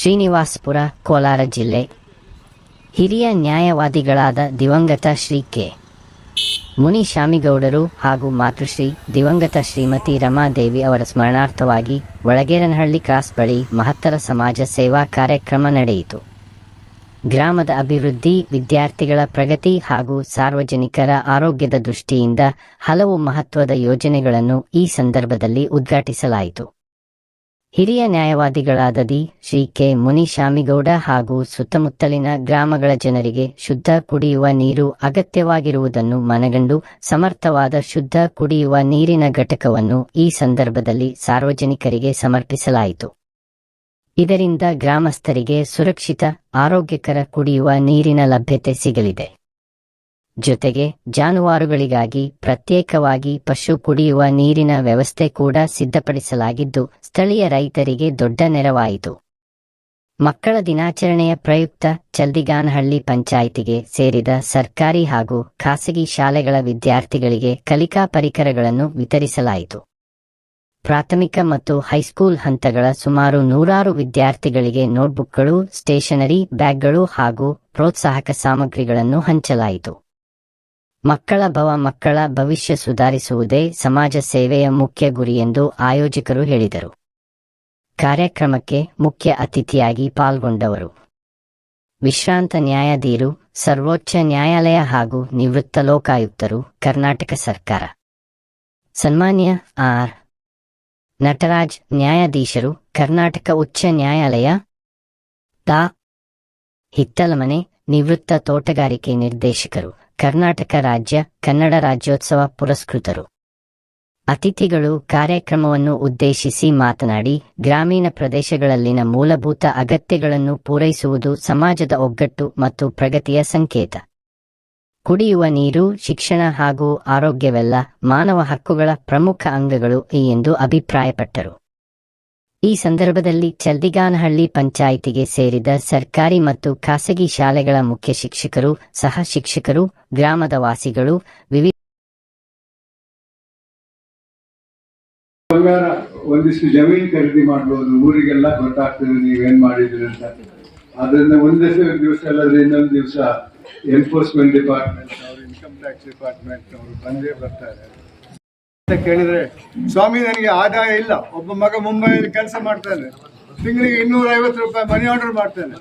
ಶ್ರೀನಿವಾಸಪುರ, ಕೋಲಾರ ಜಿಲ್ಲೆ. ಹಿರಿಯ ನ್ಯಾಯವಾದಿಗಳಾದ ದಿವಂಗತ ಶ್ರೀ ಕೆ. ಮುನಿ ಶಾಮಿಗೌಡರು ಹಾಗೂ ಮಾತೃಶ್ರೀ ದಿವಂಗತ ಶ್ರೀಮತಿ ರಮಾದೇವಿ ಅವರ ಸ್ಮರಣಾರ್ಥವಾಗಿ ಒಳಗೇರನಹಳ್ಳಿ ಕ್ರಾಸ್ ಬಳಿ ಮಹತ್ತರ ಸಮಾಜ ಸೇವಾ ಕಾರ್ಯಕ್ರಮ ನಡೆಯಿತು. ಗ್ರಾಮದ ಅಭಿವೃದ್ಧಿ, ವಿದ್ಯಾರ್ಥಿಗಳ ಪ್ರಗತಿ ಹಾಗೂ ಸಾರ್ವಜನಿಕರ ಆರೋಗ್ಯದ ದೃಷ್ಟಿಯಿಂದ ಹಲವು ಮಹತ್ವದ ಯೋಜನೆಗಳನ್ನು ಈ ಸಂದರ್ಭದಲ್ಲಿ ಉದ್ಘಾಟಿಸಲಾಯಿತು. ಹಿರಿಯ ನ್ಯಾಯವಾದಿಗಳಾದ ದಿ ಶ್ರೀ ಕೆ ಮುನಿಶಾಮಿಗೌಡ ಹಾಗೂ ಸುತ್ತಮುತ್ತಲಿನ ಗ್ರಾಮಗಳ ಜನರಿಗೆ ಶುದ್ಧ ಕುಡಿಯುವ ನೀರು ಅಗತ್ಯವಾಗಿರುವುದನ್ನು ಮನಗಂಡು ಸಮರ್ಥವಾದ ಶುದ್ಧ ಕುಡಿಯುವ ನೀರಿನ ಘಟಕವನ್ನು ಈ ಸಂದರ್ಭದಲ್ಲಿ ಸಾರ್ವಜನಿಕರಿಗೆ ಸಮರ್ಪಿಸಲಾಯಿತು. ಇದರಿಂದ ಗ್ರಾಮಸ್ಥರಿಗೆ ಸುರಕ್ಷಿತ, ಆರೋಗ್ಯಕರ ಕುಡಿಯುವ ನೀರಿನ ಲಭ್ಯತೆ ಸಿಗಲಿದೆ. ಜೊತೆಗೆ ಜಾನುವಾರುಗಳಿಗಾಗಿ ಪ್ರತ್ಯೇಕವಾಗಿ ಪಶು ಕುಡಿಯುವ ನೀರಿನ ವ್ಯವಸ್ಥೆ ಕೂಡ ಸಿದ್ಧಪಡಿಸಲಾಗಿದ್ದು, ಸ್ಥಳೀಯ ರೈತರಿಗೆ ದೊಡ್ಡ ನೆರವಾಯಿತು. ಮಕ್ಕಳ ದಿನಾಚರಣೆಯ ಪ್ರಯುಕ್ತ ಚಲ್ದಿಗಾನಹಳ್ಳಿ ಪಂಚಾಯಿತಿಗೆ ಸೇರಿದ ಸರ್ಕಾರಿ ಹಾಗೂ ಖಾಸಗಿ ಶಾಲೆಗಳ ವಿದ್ಯಾರ್ಥಿಗಳಿಗೆ ಕಲಿಕಾ ಪರಿಕರಗಳನ್ನು ವಿತರಿಸಲಾಯಿತು. ಪ್ರಾಥಮಿಕ ಮತ್ತು ಹೈಸ್ಕೂಲ್ ಹಂತಗಳ ಸುಮಾರು ನೂರಾರು ವಿದ್ಯಾರ್ಥಿಗಳಿಗೆ ನೋಟ್ಬುಕ್ಗಳು, ಸ್ಟೇಷನರಿ ಬ್ಯಾಗ್ಗಳು ಹಾಗೂ ಪ್ರೋತ್ಸಾಹಕ ಸಾಮಗ್ರಿಗಳನ್ನು ಹಂಚಲಾಯಿತು. ಮಕ್ಕಳ ಭವ ಮಕ್ಕಳ ಭವಿಷ್ಯ ಸುಧಾರಿಸುವುದೇ ಸಮಾಜ ಸೇವೆಯ ಮುಖ್ಯ ಗುರಿ ಎಂದು ಆಯೋಜಕರು ಹೇಳಿದರು. ಕಾರ್ಯಕ್ರಮಕ್ಕೆ ಮುಖ್ಯ ಅತಿಥಿಯಾಗಿ ಪಾಲ್ಗೊಂಡವರು. ವಿಶ್ರಾಂತ ನ್ಯಾಯಾಧೀರು, ಸರ್ವೋಚ್ಚ ನ್ಯಾಯಾಲಯ ಹಾಗೂ ನಿವೃತ್ತ ಲೋಕಾಯುಕ್ತರು, ಕರ್ನಾಟಕ ಸರ್ಕಾರ. ಸನ್ಮಾನ್ಯ ಆರ್. ನಟರಾಜ್, ನ್ಯಾಯಾಧೀಶರು, ಕರ್ನಾಟಕ ಉಚ್ಚ ನ್ಯಾಯಾಲಯ. ತಾ ಹಿತ್ತಲಮನೆ, ನಿವೃತ್ತ ತೋಟಗಾರಿಕೆ ನಿರ್ದೇಶಕರು. ಕರ್ನಾಟಕ ರಾಜ್ಯ ಕನ್ನಡ ರಾಜ್ಯೋತ್ಸವ ಪುರಸ್ಕೃತರು. ಅತಿಥಿಗಳು ಕಾರ್ಯಕ್ರಮವನ್ನು ಉದ್ದೇಶಿಸಿ ಮಾತನಾಡಿ, ಗ್ರಾಮೀಣ ಪ್ರದೇಶಗಳಲ್ಲಿನ ಮೂಲಭೂತ ಅಗತ್ಯಗಳನ್ನು ಪೂರೈಸುವುದು ಸಮಾಜದ ಒಗ್ಗಟ್ಟು ಮತ್ತು ಪ್ರಗತಿಯ ಸಂಕೇತ. ಕುಡಿಯುವ ನೀರು, ಶಿಕ್ಷಣ ಹಾಗೂ ಆರೋಗ್ಯವೆಲ್ಲ ಮಾನವ ಹಕ್ಕುಗಳ ಪ್ರಮುಖ ಅಂಗಗಳು ಎಂದು ಅಭಿಪ್ರಾಯಪಟ್ಟರು. ಈ ಸಂದರ್ಭದಲ್ಲಿ ಚಲ್ದಿಗಾನಹಳ್ಳಿ ಪಂಚಾಯಿತಿಗೆ ಸೇರಿದ ಸರ್ಕಾರಿ ಮತ್ತು ಖಾಸಗಿ ಶಾಲೆಗಳ ಮುಖ್ಯ ಶಿಕ್ಷಕರು, ಸಹ ಶಿಕ್ಷಕರು, ಗ್ರಾಮದ ವಾಸಿಗಳು, ವಿವಿಧ ಒಂದಿಷ್ಟು ಜಮೀನು ಖರೀದಿ ಮಾಡ್ಬೋದು ಊರಿಗೆಲ್ಲ ಗೊತ್ತಾಗ್ತದೆ, ನೀವೇನ್ ಮಾಡಿದ್ರಿ ಅಂತ. ಅದನ್ನ ಒಂದೇ ದಿವಸ ಅಲ್ಲದ್ರೆ ಇನ್ನೊಂದು ದಿವಸ ಎನ್ಫೋರ್ಸ್ಮೆಂಟ್ ಡಿಪಾರ್ಟ್ಮೆಂಟ್ ಅವರು ಇನ್ಕಮ್ ಟ್ಯಾಕ್ಸ್ ಡಿಪಾರ್ಟ್ಮೆಂಟ್ ಅವರು ಬಂದೇ ಬರ್ತಾರೆ. ಕೇಳಿದ್ರೆ, ಸ್ವಾಮಿ ನನಗೆ ಆದಾಯ ಇಲ್ಲ. ಒಬ್ಬ ಮಗ ಮುಂಬೈಯಲ್ಲಿ ಕೆಲಸ ಮಾಡ್ತಾನೆ ತಿಂಗಳಿಗೆ ಇನ್ನೂರ ಐವತ್ತು ರೂಪಾಯಿ ಮನಿ ಆರ್ಡರ್ ಮಾಡ್ತಾನೆ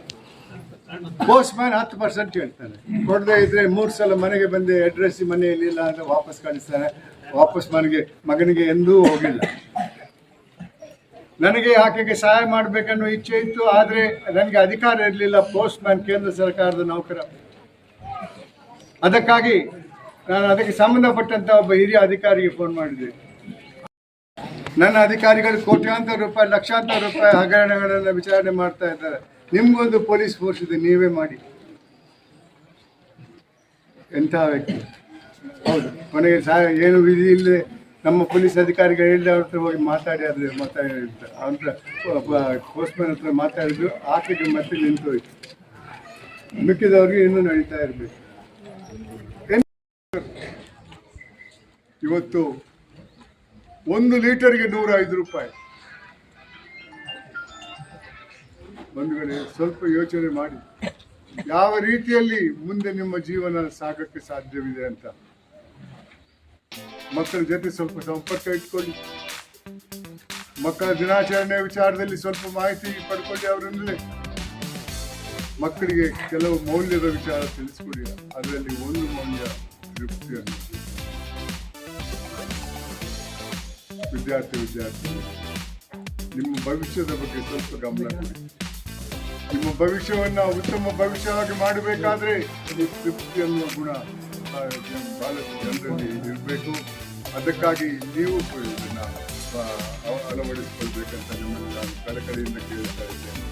ಪೋಸ್ಟ್ ಮ್ಯಾನ್ ಹತ್ತು ಪರ್ಸೆಂಟ್ ಹೇಳ್ತಾನೆ. ಕೊಡದೆ ಇದ್ರೆ ಮೂರು ಸಲ ಮನೆಗೆ ಬಂದು ಅಡ್ರೆಸ್ ಮನೆಯಲ್ಲಿ ಇಲ್ಲ ಅಂದ್ರೆ ವಾಪಸ್ ಕಳಿಸ್ತಾನೆ. ವಾಪಸ್ ಮನೆಗೆ, ಮಗನಿಗೆ ಎಂದೂ ಹೋಗಿಲ್ಲ. ನನಗೆ ಆಕೆಗೆ ಸಹಾಯ ಮಾಡಬೇಕನ್ನೋ ಇಚ್ಛೆ ಇತ್ತು, ಆದರೆ ನನಗೆ ಅಧಿಕಾರ ಇರಲಿಲ್ಲ. ಪೋಸ್ಟ್ ಮ್ಯಾನ್ ಕೇಂದ್ರ ಸರ್ಕಾರದ ನೌಕರ. ಅದಕ್ಕಾಗಿ ನಾನು ಅದಕ್ಕೆ ಸಂಬಂಧಪಟ್ಟಂತ ಒಬ್ಬ ಹಿರಿಯ ಅಧಿಕಾರಿಗೆ ಫೋನ್ ಮಾಡಿದೆ. ನನ್ನ ಅಧಿಕಾರಿಗಳು ಕೋಟ್ಯಾಂತರ ರೂಪಾಯಿ, ಲಕ್ಷಾಂತರ ರೂಪಾಯಿ ಹಗರಣಗಳನ್ನ ವಿಚಾರಣೆ ಮಾಡ್ತಾ ಇದ್ದಾರೆ. ನಿಮ್ಗೊಂದು ಪೊಲೀಸ್ ಫೋರ್ಸ್ ಇದೆ, ನೀವೇ ಮಾಡಿ. ಎಂಥ ವ್ಯಕ್ತಿ? ಹೌದು, ಕೊನೆಗೆ ಸಹ ಏನು ವಿಧಿ ಇಲ್ಲದೆ ನಮ್ಮ ಪೊಲೀಸ್ ಅಧಿಕಾರಿಗಳು ಹೇಳಿದ ಅವ್ರ ಹತ್ರ ಹೋಗಿ ಮಾತಾಡಿ ಆದರೆ ಮಾತಾಡಿ ಅವ್ರ ಪೋಸ್ಟ್ಮನ್ ಹತ್ರ ಮಾತಾಡಿದ್ರು, ಆಕೆಗೆ ಮತ್ತೆ ನಿಂತು ಹೋಯ್ತು ಮಿಕ್ಕಿದವ್ರಿಗೆ ಇನ್ನೂ ನಡೀತಾ ಇರಬೇಕು. ಇವತ್ತು ಒಂದು ಲೀಟರ್ಗೆ ನೂರ ಐದು ರೂಪಾಯಿ. ಬಂಧುಗಳೇ, ಸ್ವಲ್ಪ ಯೋಚನೆ ಮಾಡಿ. ಯಾವ ರೀತಿಯಲ್ಲಿ ಮುಂದೆ ನಿಮ್ಮ ಜೀವನ ಸಾಗಕ್ಕೆ ಸಾಧ್ಯವಿದೆ ಅಂತ. ಮಕ್ಕಳ ಜೊತೆ ಸ್ವಲ್ಪ ಸಂಪರ್ಕ ಇಟ್ಕೊಳ್ಳಿ. ಮಕ್ಕಳ ದಿನಾಚರಣೆ ವಿಚಾರದಲ್ಲಿ ಸ್ವಲ್ಪ ಮಾಹಿತಿ ಪಡ್ಕೊಳ್ಳಿ ಅವರಿಂದಲೇ. ಮಕ್ಕಳಿಗೆ ಕೆಲವು ಮೌಲ್ಯದ ವಿಚಾರ ತಿಳಿಸ್ಕೊಡಿ. ಅದರಲ್ಲಿ ಒಂದು ಮೌಲ್ಯ ತೃಪ್ತಿಯನ್ನು ವಿದ್ಯಾರ್ಥಿ ವಿದ್ಯಾರ್ಥಿ ನಿಮ್ಮ ಭವಿಷ್ಯದ ಬಗ್ಗೆ ಸ್ವಲ್ಪ ಗಮನ ಕೊಡಿ. ನಿಮ್ಮ ಭವಿಷ್ಯವನ್ನು ಉತ್ತಮ ಭವಿಷ್ಯವಾಗಿ ಮಾಡಬೇಕಾದ್ರೆ ತೃಪ್ತಿ ಅನ್ನುವ ಗುಣ ಬಹಳಷ್ಟು ಜನರಲ್ಲಿ ಇರಬೇಕು. ಅದಕ್ಕಾಗಿ ನೀವು ಅಳವಡಿಸಿಕೊಳ್ಬೇಕಂತ ನಿಮ್ಮನ್ನು ನಾನು ಕಳಕಳಿಯಿಂದ ಕೇಳ್ತಾ ಇದ್ದೇನೆ.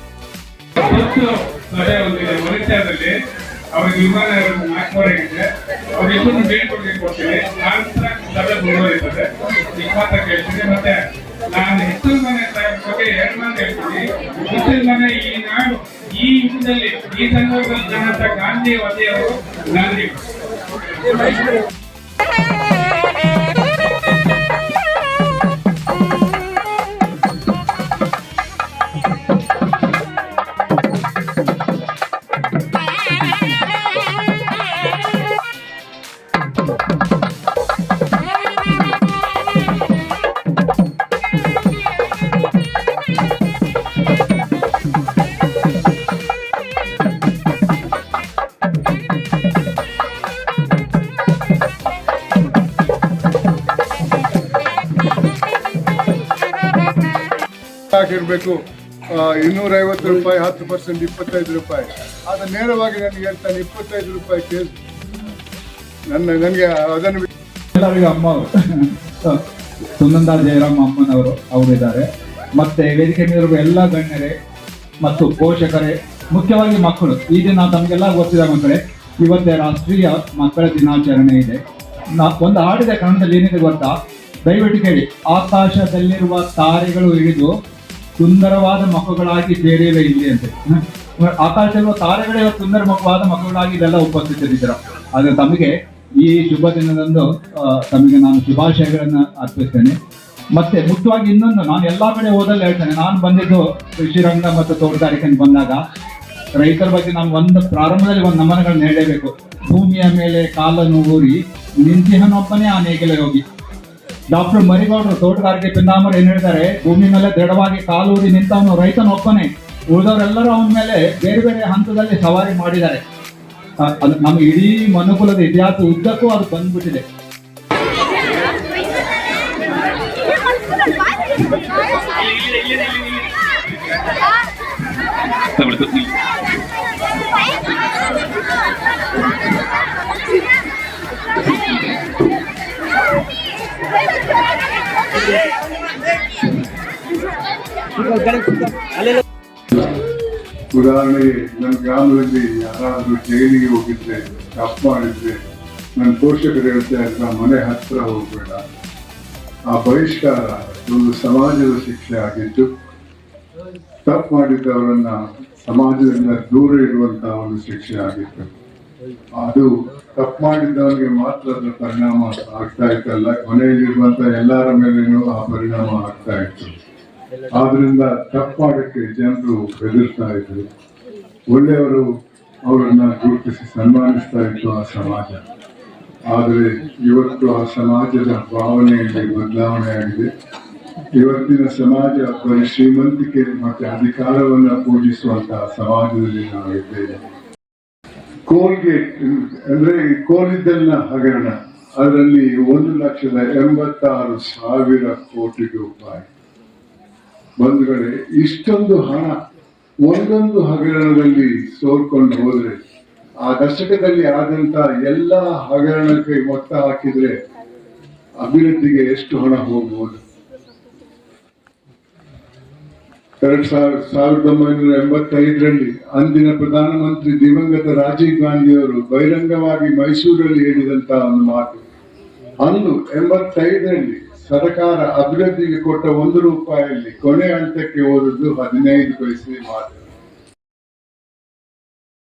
ಅವ್ರಿಗೆ ವಿಮಾನ ನಾಲ್ಕೂವರೆಗಿದೆ ಅವ್ರು ಎಷ್ಟು ಬೇಡಿಕೆ ಕೊಡ್ತೀನಿ. ನಂತರ ಸಭೆ ಮುಂದುವರಿತದೆ ಕೇಳ್ತೀನಿ ಮತ್ತೆ ನಾನು ಹೆಚ್ಚು ಮನೆ ಬಗ್ಗೆ ಎರಡು ಮಾತು ಹೇಳ್ತೀನಿ. ಮನೆ ಈ ನಾಡು, ಈ ಯುಗದಲ್ಲಿ ಈ ಸಂದರ್ಭದಲ್ಲಿ ಜನತಾ ಗಾಂಧಿ ವತಿಯವರು ಗಾಂಧಿ ಹಾಕಿರ್ಬೇಕು ಇನ್ನೂರ ಐವತ್ತು ರೂಪಾಯಿ, ಹತ್ತು ಪರ್ಸೆಂಟ್, ಇಪ್ಪತ್ತೈದು ರೂಪಾಯಿ. ಅದು ನೇರವಾಗಿ ನನಗೆ ಹೇಳ್ತಾನೆ, ಇಪ್ಪತ್ತೈದು ರೂಪಾಯಿ ಕೇಸ್. ನನ್ನ, ನನಗೆ ಅದನ್ನು ಅಮ್ಮ ಸುನಂದಾ ಜಯರಾಮ್ ಅಮ್ಮನವರು ಅವರಿದ್ದಾರೆ ಮತ್ತೆ ವೇದಿಕೆ ಮೇಲಿರುವ ಎಲ್ಲ ಗಣ್ಯರೇ ಮತ್ತು ಪೋಷಕರೇ, ಮುಖ್ಯವಾಗಿ ಮಕ್ಕಳು. ಈ ದಿನ ತಮಗೆಲ್ಲ ಗೊತ್ತಿದೆ ಮಕ್ಕಳೇ, ಇವತ್ತೇ ರಾಷ್ಟ್ರೀಯ ಮಕ್ಕಳ ದಿನಾಚರಣೆ ಇದೆ. ಒಂದು ಹಾಡಿದೆ ಕಾರಣದಲ್ಲಿ ಏನಿದೆ ಗೊತ್ತಾ? ದಯವಿಟ್ಟು ಕೇಳಿ. ಆಕಾಶದಲ್ಲಿರುವ ತಾರೆಗಳು ಹಿಡಿದು ಸುಂದರವಾದ ಮಕ್ಕಳಾಗಿ ಸೇರಿವೆ ಇಲ್ಲಿ ಅಂತ? ಆಕಾಶದಲ್ಲಿರುವ ತಾರೆಗಳೇ ಸುಂದರ ಮಕ್ಕಳಾದ ಮಕ್ಕಳಾಗಿ ಇದೆಲ್ಲ ಉಪಸ್ಥಿತರಿದ್ದರು. ಆದ್ರೆ ತಮಗೆ ಈ ಶುಭ ದಿನದಂದು ತಮಗೆ ನಾನು ಶುಭಾಶಯಗಳನ್ನ ಅರ್ಪಿಸ್ತೇನೆ. ಮತ್ತೆ ಮುಖ್ಯವಾಗಿ ಇನ್ನೊಂದು, ನಾನು ಎಲ್ಲಾ ಕಡೆ ಹೋದಲ್ಲಿ ಹೇಳ್ತೇನೆ, ನಾನು ಬಂದಿದ್ದು ಕೃಷಿರಂಗ ಮತ್ತು ತೋಟಗಾರಿಕೆ ಬಂದಾಗ ರೈತರ ಬಗ್ಗೆ ನಾನು ಒಂದು ಪ್ರಾರಂಭದಲ್ಲಿ ಒಂದು ನಮನಗಳನ್ನ ಹೇಳಲೇಬೇಕು. ಭೂಮಿಯ ಮೇಲೆ ಕಾಲನ್ನು ಊರಿ ನಿಂತಿಹನೊಬ್ಬನೇ ಆ ನೇಗಿಲೆ ಯೋಗಿ. ಡಾಕ್ಟರ್ ಮರಿಗೌಡರು ತೋಟಗಾರಿಕೆ ಪಿಂದಾಮರ್ ಏನ್ ಹೇಳ್ತಾರೆ ಭೂಮಿ ಮೇಲೆ ದೃಢವಾಗಿ ಕಾಲೂರಿ ನಿಂತವನು ರೈತನೊಬ್ಬನೇ ಉಳಿದವರೆಲ್ಲರೂ ಅವನ ಮೇಲೆ ಬೇರೆ ಬೇರೆ ಹಂತದಲ್ಲಿ ಸವಾರಿ ಮಾಡಿದ್ದಾರೆ. ನಮ್ಮ ಇಡೀ ಮನುಕುಲದ ಇತಿಹಾಸ ಉದ್ದಕ್ಕೂ ಅದು ಬಂದ್ಬಿಟ್ಟಿದೆ. ಉದಾಹರಣೆಗೆ, ನನ್ನ ಗ್ರಾಮದಲ್ಲಿ ಯಾರಾದರೂ ಜೈಲಿಗೆ ಹೋಗಿದ್ರೆ, ತಪ್ಪು ಮಾಡಿದ್ರೆ, ನನ್ನ ಪೋಷಕರು ಹೇಳ್ತಾ ಇದ್ರ ಮನೆ ಹತ್ರ ಹೋಗ್ಬೇಡ. ಆ ಬಹಿಷ್ಕಾರ ಒಂದು ಸಮಾಜದ ಶಿಕ್ಷೆ ಆಗಿದ್ದು, ತಪ್ಪು ಮಾಡಿದ್ದವರನ್ನ ಸಮಾಜದಿಂದ ದೂರ ಇಡುವಂತಹ ಒಂದು ಶಿಕ್ಷೆ ಆಗಿತ್ತು. ಅದು ತಪ್ಪು ಮಾಡಿದ್ದವರಿಗೆ ಮಾತ್ರ ಅದರ ಪರಿಣಾಮ ಆಗ್ತಾ ಇತ್ತಲ್ಲ ಕೊನೆಯಲ್ಲಿರುವಂತಹ ಎಲ್ಲರ ಮೇಲೇನೂ ಆ ಪರಿಣಾಮ ಆಗ್ತಾ ಇತ್ತು. ಆದ್ರಿಂದ ತಪ್ಪಾಗಕ್ಕೆ ಜನರು ಬೆದರ್ತಾ ಇದ್ರು. ಒಳ್ಳೆಯವರು ಅವರನ್ನ ಗುರುತಿಸಿ ಸನ್ಮಾನಿಸ್ತಾ ಇತ್ತು ಆ ಸಮಾಜ. ಆದರೆ ಇವತ್ತು ಆ ಸಮಾಜದ ಭಾವನೆಯಲ್ಲಿ ಬದಲಾವಣೆ ಆಗಿದೆ. ಇವತ್ತಿನ ಸಮಾಜ ಬರೀ ಶ್ರೀಮಂತಿಕೆ ಮತ್ತೆ ಅಧಿಕಾರವನ್ನ ಪೂಜಿಸುವಂತಹ ಸಮಾಜದಲ್ಲಿ ನಾವು ಇದ್ದೇವೆ. ಕೋಲ್ಗೇಟ್ ಅಂದ್ರೆ ಕೋಲಿದ್ದಲ್ನ ಹಗರಣ. ಅದರಲ್ಲಿ ಒಂದು ಲಕ್ಷದ ಎಂಬತ್ತಾರು ಸಾವಿರ ಕೋಟಿ ರೂಪಾಯಿ. ಬಂಧುಗಳೇ, ಇಷ್ಟೊಂದು ಹಣ ಒಂದೊಂದು ಹಗರಣದಲ್ಲಿ ಸೋರ್ಕೊಂಡು ಹೋದ್ರೆ, ಆ ದಶಕದಲ್ಲಿ ಆದಂತ ಎಲ್ಲ ಹಗರಣಕ್ಕೆ ಮೊತ್ತ ಹಾಕಿದ್ರೆ ಅಭಿವೃದ್ಧಿಗೆ ಎಷ್ಟು ಹಣ ಹೋಗಬಹುದು ಎರಡ್ ಸಾವಿರ, ಸಾವಿರದ ಒಂಬೈನೂರ ಎಂಬತ್ತೈದರಲ್ಲಿ ಅಂದಿನ ಪ್ರಧಾನಮಂತ್ರಿ ದಿವಂಗತ ರಾಜೀವ್ ಗಾಂಧಿಯವರು ಬಹಿರಂಗವಾಗಿ ಮೈಸೂರಲ್ಲಿ ಹೇಳಿದಂತ ಒಂದು ಮಾತು. ಅಂದು ಎಂಬತ್ತೈದರಲ್ಲಿ ಸರ್ಕಾರ ಅಭಿವೃದ್ಧಿಗೆ ಕೊಟ್ಟ ಒಂದು ರೂಪಾಯಿಯಲ್ಲಿ ಕೊನೆ ಹಂತಕ್ಕೆ ಹೋದದ್ದು ಹದಿನೈದು ಪೈಸೆ ಮಾತ್ರ.